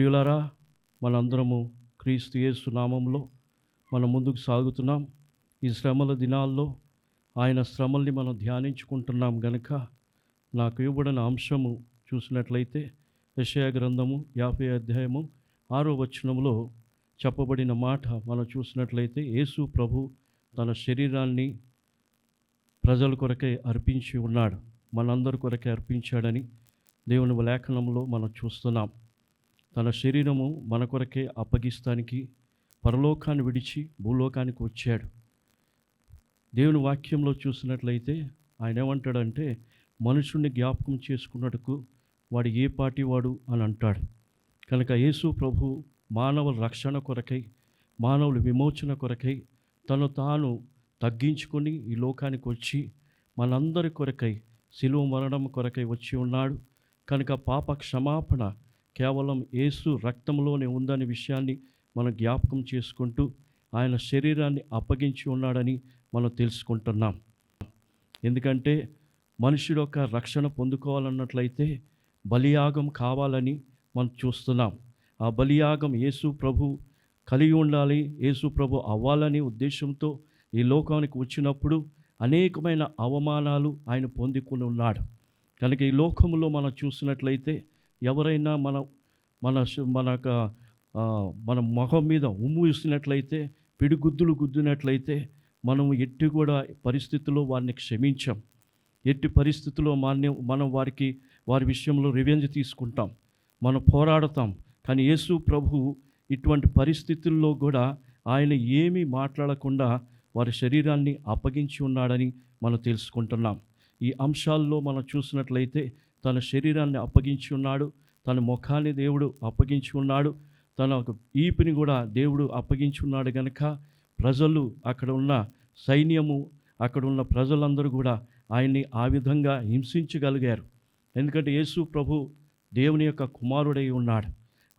ప్రియులారా మనందరము క్రీస్తు యేసు నామంలో మనం ముందుకు సాగుతున్నాం. ఈ శ్రమల దినాల్లో ఆయన శ్రమల్ని మనం ధ్యానించుకుంటున్నాం గనుక నాకు ఇవ్వబడిన అంశము చూసినట్లయితే యశయ గ్రంథము యాభై అధ్యాయము ఆరో వచనంలో చెప్పబడిన మాట మనం చూసినట్లయితే యేసు ప్రభు తన శరీరాన్ని ప్రజల కొరకే అర్పించి ఉన్నాడు. మనందరి కొరకే అర్పించాడని దేవుని లేఖనంలో మనం చూస్తున్నాం. తన శరీరము మన కొరకే అప్పగిస్తానికి పరలోకాన్ని విడిచి భూలోకానికి వచ్చాడు. దేవుని వాక్యంలో చూసినట్లయితే ఆయన ఏమంటాడంటే మనుషుణ్ణి జ్ఞాపకం చేసుకున్నట్టుకు వాడు ఏ పాటి వాడు? అని అంటాడు. కనుక యేసు ప్రభు మానవుల రక్షణ కొరకై మానవుల విమోచన కొరకై తను తాను తగ్గించుకొని ఈ లోకానికి వచ్చి మనందరి కొరకై శిలువ మరణం కొరకై వచ్చి ఉన్నాడు. కనుక పాప క్షమాపణ కేవలం యేసు రక్తంలోనే ఉందనే విషయాన్ని మనం జ్ఞాపకం చేసుకుంటూ ఆయన శరీరాన్ని అప్పగించి ఉన్నాడని మనం తెలుసుకుంటున్నాం. ఎందుకంటే మనుషుడు యొక్క రక్షణ పొందుకోవాలన్నట్లయితే బలియాగం కావాలని మనం చూస్తున్నాం. ఆ బలియాగం యేసు ప్రభు కలిగి ఉండాలి యేసు ప్రభు అవ్వాలనే ఉద్దేశంతో ఈ లోకానికి వచ్చినప్పుడు అనేకమైన అవమానాలు ఆయన పొందుకుని ఉన్నాడు. కనుక ఈ లోకంలో మనం చూసినట్లయితే ఎవరైనా మన మన మన యొక్క, మన మొహం మీద ఉమ్ము ఇస్తున్నట్లయితే పిడిగుద్దులు గుద్దినట్లయితే మనం ఎట్టి కూడా పరిస్థితుల్లో వారిని క్షమించాం. ఎట్టి పరిస్థితుల్లో మాన్యం మనం వారికి వారి విషయంలో రివెంజ్ తీసుకుంటాం. మనం పోరాడతాం. కానీ యేసు ప్రభు ఇటువంటి పరిస్థితుల్లో కూడా ఆయన ఏమీ మాట్లాడకుండా వారి శరీరాన్ని అప్పగించి ఉన్నాడని మనం తెలుసుకుంటున్నాం. ఈ అంశాల్లో మనం చూసినట్లయితే తన శరీరాన్ని అప్పగించి ఉన్నాడు. తన ముఖాన్ని దేవుడు అప్పగించి ఉన్నాడు. తన ఒక ఈపిని కూడా దేవుడు అప్పగించి ఉన్నాడు కనుక ప్రజలు అక్కడ ఉన్న సైన్యము అక్కడ ఉన్న ప్రజలందరూ కూడా ఆయన్ని ఆ విధంగా హింసించగలిగారు. ఎందుకంటే యేసు ప్రభు దేవుని యొక్క కుమారుడై ఉన్నాడు.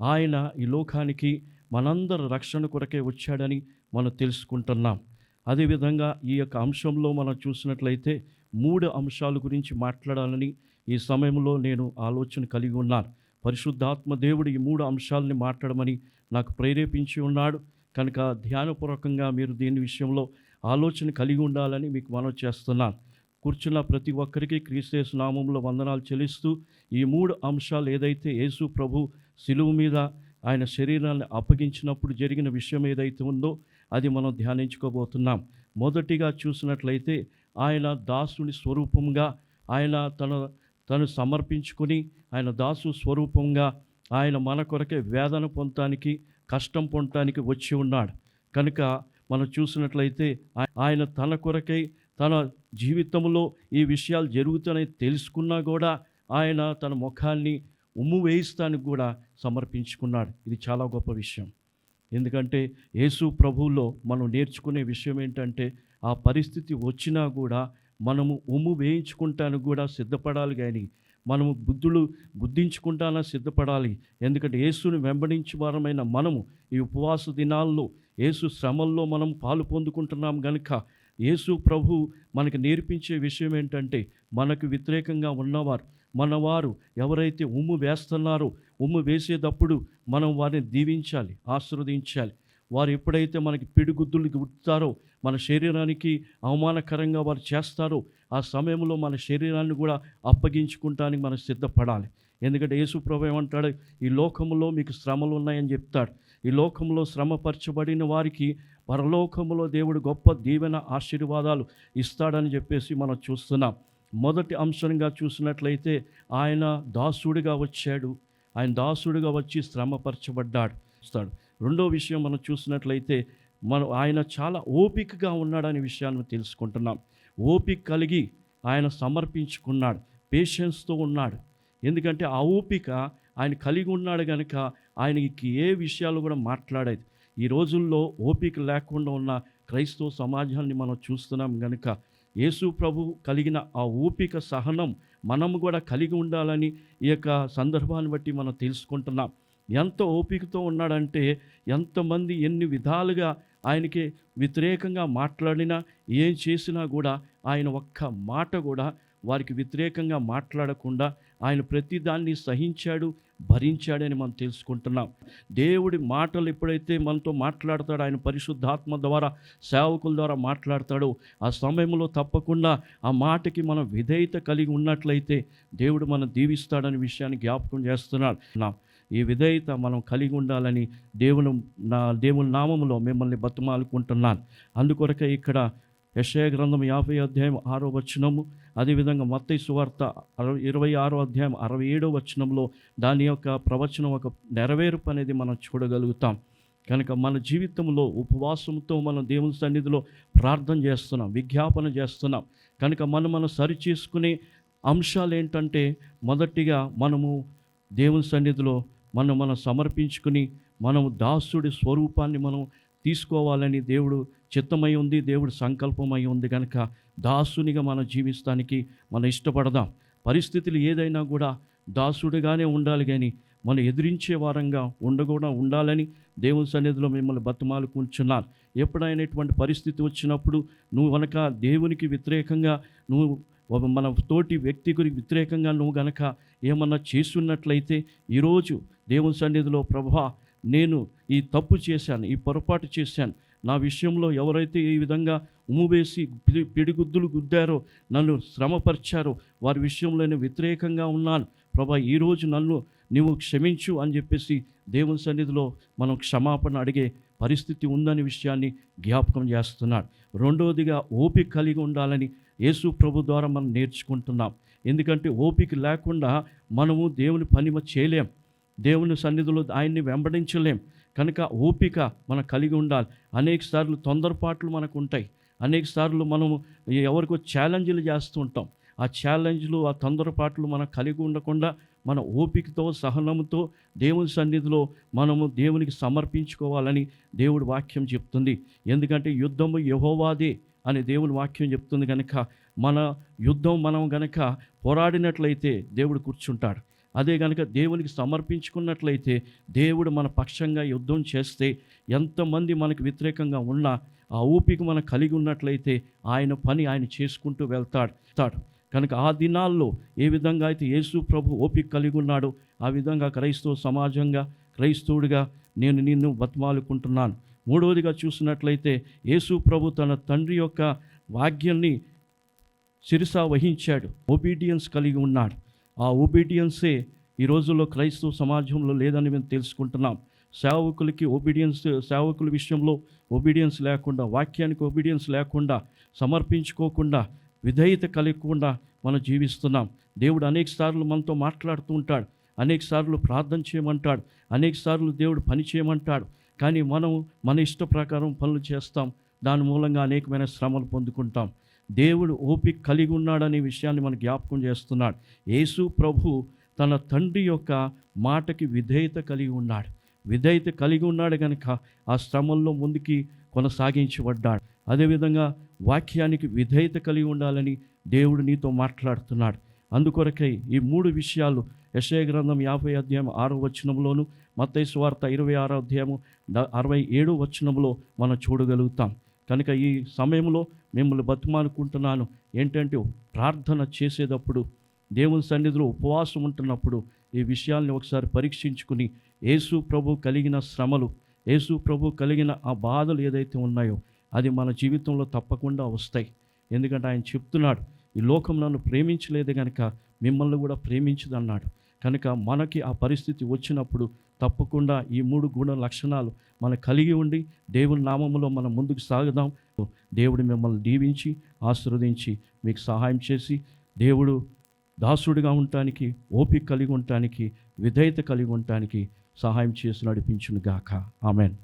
ఆయన ఈ లోకానికి మనందరి రక్షణ కొరకే వచ్చాడని మనం తెలుసుకుంటున్నాం. అదేవిధంగా ఈ యొక్క అంశంలో మనం చూసినట్లయితే మూడు అంశాల గురించి మాట్లాడాలని ఈ సమయంలో నేను ఆలోచన కలిగి ఉన్నాను. పరిశుద్ధాత్మ దేవుడు ఈ మూడు అంశాలని మాట్లాడమని నాకు ప్రేరేపించి ఉన్నాడు. కనుక ధ్యానపూర్వకంగా మీరు దీని విషయంలో ఆలోచన కలిగి ఉండాలని మీకు మనవి చేస్తున్నాను. కూర్చున్న ప్రతి ఒక్కరికి క్రీస్తేసు నామంలో వందనాలు చెల్లిస్తూ ఈ మూడు అంశాలు ఏదైతే యేసు ప్రభు శిలువు మీద ఆయన శరీరాన్ని అప్పగించినప్పుడు జరిగిన విషయం ఏదైతే ఉందో అది మనం ధ్యానించుకోబోతున్నాం. మొదటిగా చూసినట్లయితే ఆయన దాసుని స్వరూపంగా ఆయన తన తను సమర్పించుకుని ఆయన దాసు స్వరూపంగా ఆయన మన కొరకే వేదన పొందటానికి కష్టం పొందటానికి వచ్చి ఉన్నాడు. కనుక మనం చూసినట్లయితే ఆయన తన కొరకై తన జీవితంలో ఈ విషయాలు జరుగుతున్నాయి తెలుసుకున్నా కూడా ఆయన తన ముఖాన్ని ఉమ్ము వేయిస్తానికి కూడా సమర్పించుకున్నాడు. ఇది చాలా గొప్ప విషయం. ఎందుకంటే యేసు ప్రభువులో మనం నేర్చుకునే విషయం ఏంటంటే ఆ పరిస్థితి వచ్చినా కూడా మనము ఉమ్ము వేయించుకుంటానికి కూడా సిద్ధపడాలి కానీ మనము బుద్ధులు బుద్ధించుకుంటానా సిద్ధపడాలి. ఎందుకంటే యేసుని వెంబడించి వారమైన మనము ఈ ఉపవాస దినాల్లో యేసు శ్రమల్లో మనం పాలు పొందుకుంటున్నాం గనుక యేసు ప్రభు మనకు నేర్పించే విషయం ఏంటంటే మనకు వ్యతిరేకంగా ఉన్నవారు మనవారు ఎవరైతే ఉమ్ము వేస్తున్నారో ఉమ్ము వేసేటప్పుడు మనం వారిని దీవించాలి ఆశీర్వదించాలి. వారు ఎప్పుడైతే మనకి పిడిగుద్దులు గుర్తారో మన శరీరానికి అవమానకరంగా వారు చేస్తారో ఆ సమయంలో మన శరీరాన్ని కూడా అప్పగించుకుంటానికి మనం సిద్ధపడాలి. ఎందుకంటే యేసు ప్రభు ఏమంటాడు ఈ లోకంలో మీకు శ్రమలు ఉన్నాయని చెప్తాడు. ఈ లోకంలో శ్రమపరచబడిన వారికి పరలోకంలో దేవుడు గొప్ప దీవెన ఆశీర్వాదాలు ఇస్తాడని చెప్పేసి మనం చూస్తున్నాం. మొదటి అంశంగా చూసినట్లయితే ఆయన దాసుడిగా వచ్చాడు. ఆయన దాసుడిగా వచ్చి శ్రమపరచబడ్డాడు. ఇస్తాడు రెండో విషయం మనం చూసినట్లయితే మనం ఆయన చాలా ఓపికగా ఉన్నాడనే విషయాన్ని తెలుసుకుంటున్నాం. ఓపిక కలిగి ఆయన సమర్పించుకున్నాడు పేషెన్స్తో ఉన్నాడు. ఎందుకంటే ఆ ఓపిక ఆయన కలిగి ఉన్నాడు కనుక ఆయనకి ఏ విషయాలు కూడా మాట్లాడేది ఈ రోజుల్లో ఓపిక లేకుండా ఉన్న క్రైస్తవ సమాజాన్ని మనం చూస్తున్నాం కనుక యేసు ప్రభు కలిగిన ఆ ఓపిక సహనం మనము కూడా కలిగి ఉండాలని ఈ యొక్క సందర్భాన్ని బట్టి మనం తెలుసుకుంటున్నాం. ఎంత ఓపికతో ఉన్నాడంటే ఎంతమంది ఎన్ని విధాలుగా ఆయనకి వ్యతిరేకంగా మాట్లాడినా ఏం చేసినా కూడా ఆయన ఒక్క మాట కూడా వారికి వ్యతిరేకంగా మాట్లాడకుండా ఆయన ప్రతిదాన్ని సహించాడు భరించాడని మనం తెలుసుకుంటున్నాం. దేవుడి మాటలు ఎప్పుడైతే మనతో మాట్లాడతాడో ఆయన పరిశుద్ధాత్మ ద్వారా సేవకుల ద్వారా మాట్లాడతాడో ఆ సమయంలో తప్పకుండా ఆ మాటకి మనం విధేయత కలిగి ఉన్నట్లయితే దేవుడు మనం దీవిస్తాడనే విషయాన్ని జ్ఞాపకం చేస్తున్నాడు. నా ఈ విధేయత మనం కలిగి ఉండాలని దేవుని నా దేవుని నామములో మిమ్మల్ని బతుమాలుకుంటున్నాను. అందుకొరకే ఇక్కడ యశయ గ్రంథం యాభై అధ్యాయం ఆరో వచనము అదేవిధంగా మత్తై సువార్త అరవై ఇరవై ఆరో అధ్యాయం అరవై ఏడో వచనంలో దాని యొక్క ప్రవచనం ఒక నెరవేర్పు అనేది మనం చూడగలుగుతాం. కనుక మన జీవితంలో ఉపవాసంతో మనం దేవుని సన్నిధిలో ప్రార్థన చేస్తున్నాం విజ్ఞాపన చేస్తున్నాం. కనుక మనం మనం సరి చేసుకునే అంశాలు ఏంటంటే మొదటిగా మనము దేవుని సన్నిధిలో మనం మనం సమర్పించుకుని మనం దాసుడి స్వరూపాన్ని మనం తీసుకోవాలని దేవుడు చిత్తమై ఉంది దేవుడు సంకల్పమై ఉంది కనుక దాసునిగా మనం జీవిస్తానికి మనం ఇష్టపడదాం. పరిస్థితులు ఏదైనా కూడా దాసుడిగానే ఉండాలి కానీ మనం ఎదిరించే వారంగా ఉండకుండా ఉండాలని దేవుని సన్నిధిలో మిమ్మల్ని బతమాలు కూర్చున్నారు ఎప్పుడైనా ఇటువంటి పరిస్థితి వచ్చినప్పుడు నువ్వు కనుక దేవునికి వ్యతిరేకంగా నువ్వు మన తోటి వ్యక్తి గురికి వ్యతిరేకంగా నువ్వు గనక ఏమన్నా చేస్తున్నట్లయితే ఈరోజు దేవుని సన్నిధిలో ప్రభా నేను ఈ తప్పు చేశాను ఈ పొరపాటు చేశాను. నా విషయంలో ఎవరైతే ఈ విధంగా ఉమ్మువేసి పిడి పిడిగుద్దులు గుద్దారో నన్ను శ్రమపరిచారో వారి విషయంలో నేను వ్యతిరేకంగా ఉన్నాను. ప్రభా ఈరోజు నన్ను నీవు క్షమించు అని చెప్పేసి దేవుని సన్నిధిలో మనం క్షమాపణ అడిగే పరిస్థితి ఉందనే విషయాన్ని జ్ఞాపకం చేస్తున్నాడు. రెండవదిగా ఓపిక కలిగి ఉండాలని యేసు ప్రభు ద్వారా మనం నేర్చుకుంటున్నాం. ఎందుకంటే ఓపిక లేకుండా మనము దేవుని పని చేయలేం. దేవుని సన్నిధిలో ఆయన్ని వెంబడించలేం. కనుక ఓపిక మనం కలిగి ఉండాలి. అనేక సార్లు తొందరపాట్లు మనకు ఉంటాయి. అనేక సార్లు మనము ఎవరికో ఛాలెంజ్లు చేస్తూ ఉంటాం. ఆ ఛాలెంజ్లు ఆ తొందరపాట్లు మనం కలిగి ఉండకుండా మన ఓపికతో సహనంతో దేవుని సన్నిధిలో మనము దేవునికి సమర్పించుకోవాలని దేవుడి వాక్యం చెప్తుంది. ఎందుకంటే యుద్ధము యహోవాదే. అని దేవుని వాక్యం చెప్తుంది కనుక మన యుద్ధం మనం గనక పోరాడినట్లయితే దేవుడు కూర్చుంటాడు. అదే కనుక దేవునికి సమర్పించుకున్నట్లయితే దేవుడు మన పక్షంగా యుద్ధం చేస్తే ఎంతమంది మనకు వ్యతిరేకంగా ఉన్నా ఆ ఊపిక మనం కలిగి ఉన్నట్లయితే ఆయన పని ఆయన చేసుకుంటూ వెళ్తాడు. తాడు. కనుక ఆ దినాల్లో ఏ విధంగా అయితే యేసు ప్రభు ఓపిక కలిగి ఉన్నాడో ఆ విధంగా క్రైస్తవ సమాజంగా క్రైస్తవుడిగా నేను నిన్ను బతిమాలుకుంటున్నాను. మూడవదిగా చూసినట్లయితే యేసు ప్రభు తన తండ్రి యొక్క వాక్యాన్ని శిరసా వహించాడు. ఒబీడియన్స్ కలిగి ఉన్నాడు. ఆ ఒబీడియన్సే ఈ రోజుల్లో క్రైస్తవ సమాజంలో లేదని మేము తెలుసుకుంటున్నాం. సేవకులకి ఒబీడియన్స్ సేవకుల విషయంలో ఒబీడియన్స్ లేకుండా వాక్యానికి ఒబీడియన్స్ లేకుండా సమర్పించుకోకుండా విధేయత కలగకుండా మనం జీవిస్తున్నాం. దేవుడు అనేక సార్లు మనతో మాట్లాడుతూ ఉంటాడు. అనేక సార్లు ప్రార్థన చేయమంటాడు. అనేక సార్లు దేవుడు పని చేయమంటాడు. కానీ మనం మన ఇష్ట ప్రకారం పనులు చేస్తాం. దాని మూలంగా అనేకమైన శ్రమలు పొందుకుంటాం. దేవుడు ఓపిక కలిగి ఉన్నాడనే విషయాన్ని మన జ్ఞాపకం చేస్తున్నాడు. యేసు ప్రభు తన తండ్రి యొక్క మాటకి విధేయత కలిగి ఉన్నాడు. విధేయత కలిగి ఉన్నాడు కనుక ఆ శ్రమల్లో ముందుకి కొనసాగించబడ్డాడు. అదేవిధంగా వాక్యానికి విధేయత కలిగి ఉండాలని దేవుడు నీతో మాట్లాడుతున్నాడు. అందుకొరకై ఈ మూడు విషయాలు యశయ గ్రంథం యాభై అధ్యాయం ఆరో వచనంలోను మత్తయి వార్త ఇరవై ఆరో అధ్యాయము అరవై ఏడు వచనంలో మనం చూడగలుగుతాం. కనుక ఈ సమయంలో మిమ్మల్ని బతిమానుకుంటున్నాను ఏంటంటే ప్రార్థన చేసేటప్పుడు దేవుని సన్నిధిలో ఉపవాసం ఉంటున్నప్పుడు ఈ విషయాల్ని ఒకసారి పరీక్షించుకుని యేసు ప్రభు కలిగిన శ్రమలు యేసు ప్రభు కలిగిన ఆ బాధలు ఏదైతే ఉన్నాయో అది మన జీవితంలో తప్పకుండా వస్తాయి. ఎందుకంటే ఆయన చెప్తున్నాడు ఈ లోకం నన్ను ప్రేమించలేదు కనుక మిమ్మల్ని కూడా ప్రేమించదన్నాడు. కనుక మనకి ఆ పరిస్థితి వచ్చినప్పుడు తప్పకుండా ఈ మూడు గుణ లక్షణాలు మనం కలిగి ఉండి దేవుని నామములో మనం ముందుకు సాగుదాం. దేవుడు మిమ్మల్ని దీవించి ఆశీర్వదించి మీకు సహాయం చేసి దేవుడు దాసుడిగా ఉండటానికి ఓపిక కలిగి ఉండటానికి విధేయత కలిగి ఉండటానికి సహాయం చేసి నడిపించును గాక ఆమెన్.